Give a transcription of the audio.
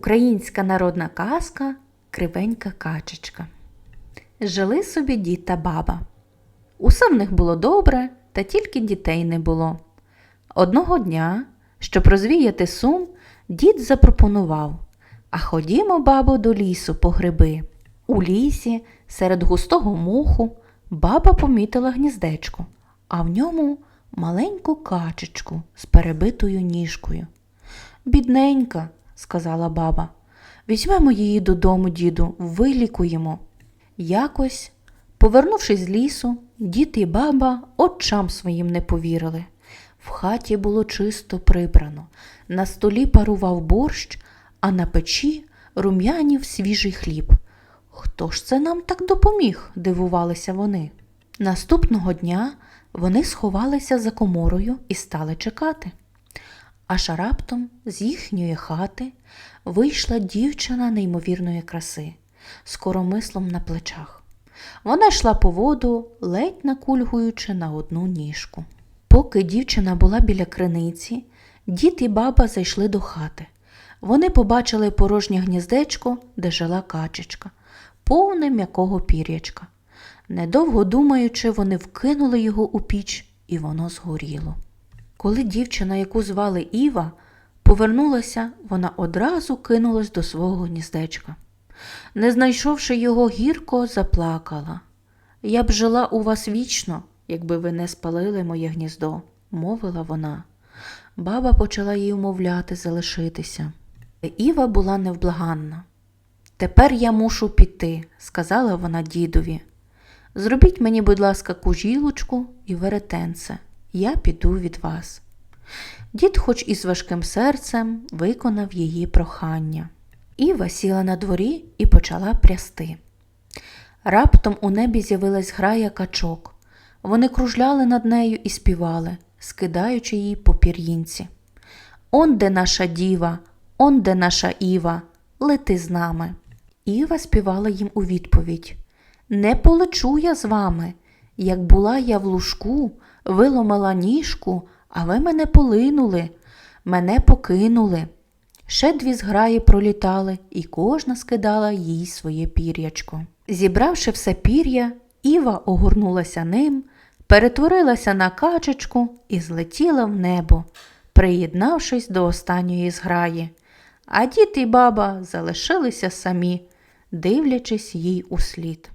Українська народна казка Кривенька качечка. Жили собі дід та баба. Усе в них було добре, та тільки дітей не було. Одного дня, щоб розвіяти сум, дід запропонував А ходімо, бабо, до лісу по гриби. У лісі, серед густого муху, баба помітила гніздечко, а в ньому маленьку качечку з перебитою ніжкою. Бідненька, сказала баба. Візьмемо її додому, діду, вилікуємо. Якось, повернувшись з лісу, дід і баба очам своїм не повірили. В хаті було чисто прибрано, на столі парував борщ, а на печі рум'янів свіжий хліб. Хто ж це нам так допоміг? дивувалися вони. Наступного дня вони сховалися за коморою і стали чекати. Аж раптом з їхньої хати вийшла дівчина неймовірної краси з коромислом на плечах. Вона йшла по воду, ледь накульгуючи на одну ніжку. Поки дівчина була біля криниці, дід і баба зайшли до хати. Вони побачили порожнє гніздечко, де жила качечка, повне м'якого пір'ячка. Недовго думаючи, вони вкинули його у піч, і воно згоріло. Коли дівчина, яку звали Іва, повернулася, вона одразу кинулась до свого гніздечка. Не знайшовши його, гірко заплакала. Я б жила у вас вічно, якби ви не спалили моє гніздо, мовила вона. Баба почала їй умовляти залишитися. Іва була невблаганна. Тепер я мушу піти, сказала вона дідові. Зробіть мені, будь ласка, кужілочку і веретенце. Я піду від вас. Дід, хоч і з важким серцем, виконав її прохання. Іва сіла на дворі і почала прясти. Раптом у небі з'явилась грая качок. Вони кружляли над нею і співали, скидаючи її по пір'їнці. Он де наша діва, он де наша Іва, лети з нами. Іва співала їм у відповідь Не полечу я з вами. Як була я в лужку, виломала ніжку, а ви мене полинули, мене покинули. Ще дві зграї пролітали, і кожна скидала їй своє пір'ячко. Зібравши все пір'я, Іва огорнулася ним, перетворилася на качечку і злетіла в небо, приєднавшись до останньої зграї. А дід і баба залишилися самі, дивлячись їй услід.